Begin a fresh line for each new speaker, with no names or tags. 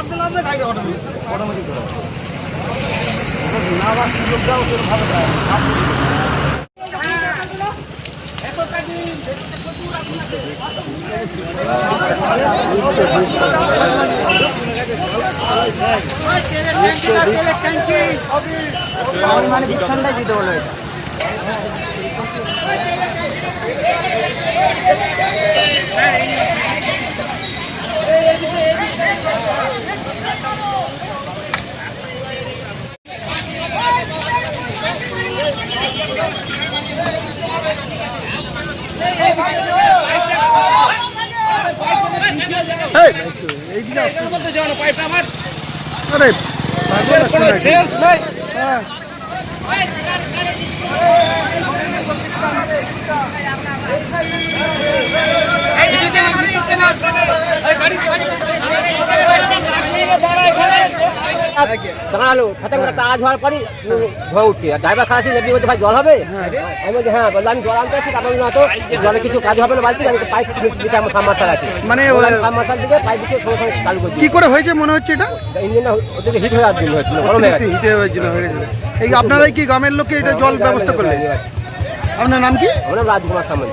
চাপ দিলাম যে গাড়িটা অটোমেটিক
অটোমেটিক না আবার সুযোগ দাও দেয় মানে বিছানটাই দিতে বলো এটা
আরে বাজে লাগছে নাকি? হ্যাঁ।
দাঁড়াল। করে হওয়ার পরই ধোয়া উঠছে। আর ড্রাইভার খারাপ ছিল বলছে ভাই জল হবে? আমি বলছি হ্যাঁ বললাম আমি জল আনতে আসছি তারপর না তো। জলে কিছু কাজ হবে না বাড়িতে আমি পাইপ দিচ্ছে আমার সাবমার্সাল আছে।
মানে
সাবমার্সাল দিকে পাইপ দিচ্ছে সঙ্গে সঙ্গে চালু করে
কি করে হয়েছে মনে হচ্ছে এটা?
ইঞ্জিনটা ওদিকে হিট হয়ে হয়েছিল গরম
হিটে হয়ে গেছে। এই আপনারাই কি গ্রামের লোককে এটা জল ব্যবস্থা করলেন? আপনার নাম কি?
আমরা রাজকুমার সামন্ত।